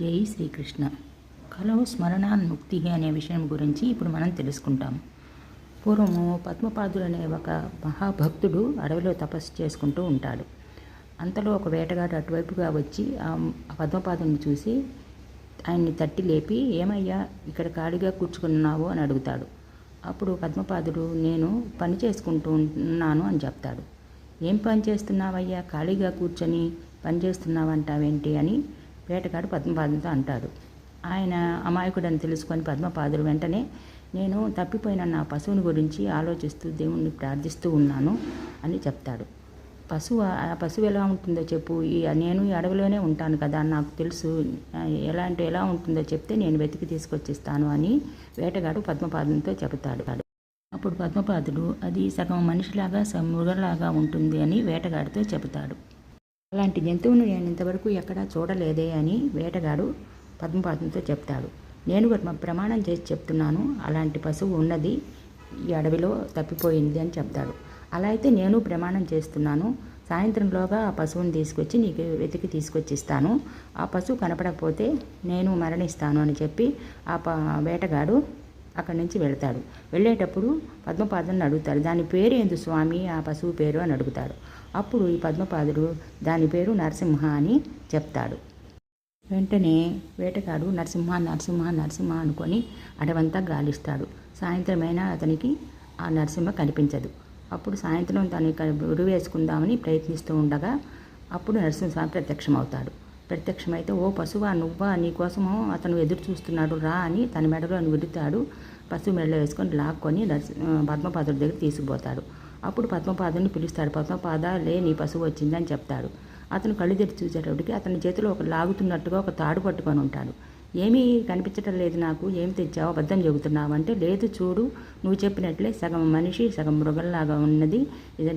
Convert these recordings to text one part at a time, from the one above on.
జై శ్రీకృష్ణ. కలవు స్మరణాన్ముక్తి అనే విషయం గురించి ఇప్పుడు మనం తెలుసుకుంటాం. పూర్వము పద్మపాదుడు అనే ఒక మహాభక్తుడు అడవిలో తపస్సు చేసుకుంటూ ఉంటాడు. అంతలో ఒక వేటగాడు అటువైపుగా వచ్చి ఆ పద్మపాదుని చూసి ఆయన్ని తట్టి లేపి ఏమయ్యా ఇక్కడ ఖాళీగా కూర్చుకున్నావు? అని అడుగుతాడు. అప్పుడు పద్మపాదుడు నేను పని చేసుకుంటూ ఉన్నాను అని చెప్తాడు. ఏం పని చేస్తున్నావయ్యా? ఖాళీగా కూర్చొని పని చేస్తున్నావంటావేంటి? అని వేటగాడు పద్మపాదంతో అంటాడు. ఆయన అమాయకుడని తెలుసుకొని పద్మపాదుడు వెంటనే నేను తప్పిపోయిన నా పశువుని గురించి ఆలోచిస్తూ దేవుణ్ణి ప్రార్థిస్తూ ఉన్నాను అని చెప్తాడు. పశువు ఆ పశువు ఎలా ఉంటుందో చెప్పు. ఈ నేను ఈ అడవిలోనే ఉంటాను కదా. నాకు తెలుసు ఎలాంటి ఎలా ఉంటుందో చెప్తే నేను వెతికి తీసుకొచ్చిస్తాను అని వేటగాడు పద్మపాదంతో చెబుతాడు. అప్పుడు పద్మపాదుడు అది సగం మనిషిలాగా సగం మృగలాగా ఉంటుంది అని వేటగాడితో చెబుతాడు. అలాంటి జంతువును నేను ఇంతవరకు ఎక్కడా చూడలేదే అని వేటగాడు పద్మపాదంతో చెప్తాడు. నేను ప్రమాణం చేసి చెప్తున్నాను. అలాంటి పశువు ఉన్నది ఈ అడవిలో తప్పిపోయింది అని చెప్తాడు. అలా అయితే నేను ప్రమాణం చేస్తున్నాను. సాయంత్రంలోగా ఆ పశువుని తీసుకొచ్చి నీకు వెతికి తీసుకొచ్చిస్తాను. ఆ పశువు కనపడకపోతే నేను మరణిస్తాను అని చెప్పి ఆ వేటగాడు అక్కడి నుంచి వెళ్తాడు. వెళ్ళేటప్పుడు పద్మపాదుని అడుగుతాడు దాని పేరు ఏందు స్వామి? ఆ పశువు పేరు అని అడుగుతాడు. అప్పుడు ఈ పద్మపాదుడు దాని పేరు నరసింహ అని చెప్తాడు. వెంటనే వేటగాడు నరసింహ నరసింహ నరసింహ అనుకొని అడవంతా గాలిస్తాడు. సాయంత్రమైనా అతనికి ఆ నరసింహ కనిపించదు. అప్పుడు సాయంత్రం తను ఉరివేసుకుందామని ప్రయత్నిస్తూ ఉండగా అప్పుడు నరసింహస్వామి ప్రత్యక్షమవుతాడు. ప్రత్యక్షమైతే ఓ పశువా నువ్వా నీకోసము అతను ఎదురు చూస్తున్నాడు రా అని తన మెడలో విడుతాడు. పశువు మెడలో వేసుకొని లాక్కొని నరసి పద్మపాదుడి దగ్గర తీసుకుపోతాడు. అప్పుడు పద్మపాదుని పిలుస్తాడు. పద్మపాద లే నీ పశువు వచ్చిందని చెప్తాడు. అతను కళ్ళు తెరిచి చూసేటప్పటికి అతని చేతిలో ఒక లాగుతున్నట్టుగా ఒక తాడు పట్టుకొని ఉంటాడు. ఏమీ కనిపించటం లేదు నాకు ఏం తెచ్చావు అబద్ధం చెబుతున్నావు అంటే లేదు చూడు నువ్వు చెప్పినట్లే సగం మనిషి సగం మృగంలాగా ఉన్నది. ఇది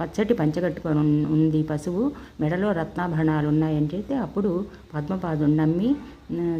పచ్చటి పంచగట్టుకొని ఉంది పశువు మెడలో రత్నాభరణాలు ఉన్నాయని చెప్తే అప్పుడు పద్మపాదుని నమ్మి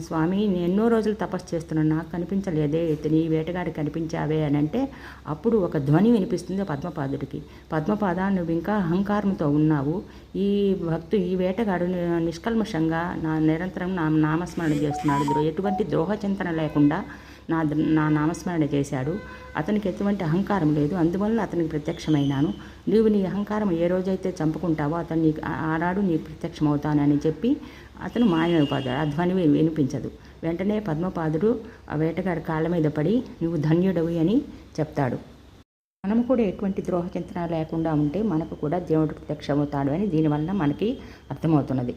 స్వామి నేను ఎన్నో రోజులు తపస్సు చేస్తున్నాను నాకు కనిపించలేదే నీ వేటగాడి కనిపించావే అని అంటే అప్పుడు ఒక ధ్వని వినిపిస్తుంది పద్మపాదుడికి. పద్మపాద నువ్వు ఇంకా అహంకారంతో ఉన్నావు ఈ భక్తు ఈ వేటగాడు నిష్కల్మషంగా నా నిరంతరం నా నామస్మరణ చేస్తున్నాడు ఎటువంటి ద్రోహ చింతన లేకుండా నా నా నామస్మరణ చేశాడు. అతనికి ఎటువంటి అహంకారం లేదు. అందువల్ల అతనికి ప్రత్యక్షమైనాను. నీవు నీ అహంకారం ఏ రోజైతే చంపుకుంటావో అతను నీకు ఆనాడు నీ ప్రత్యక్షమవుతానని చెప్పి అతను మాయమైపోతాడు ఆ ధ్వని వినిపించదు. వెంటనే పద్మపాదుడు ఆ వేటగాడి కాళ్ళ మీద పడి నువ్వు ధన్యుడవి అని చెప్తాడు. మనము కూడా ఎటువంటి ద్రోహ చింతన లేకుండా ఉంటే మనకు కూడా దేవుడు ప్రత్యక్షమవుతాడు అని దీనివల్ల మనకి అర్థమవుతున్నది.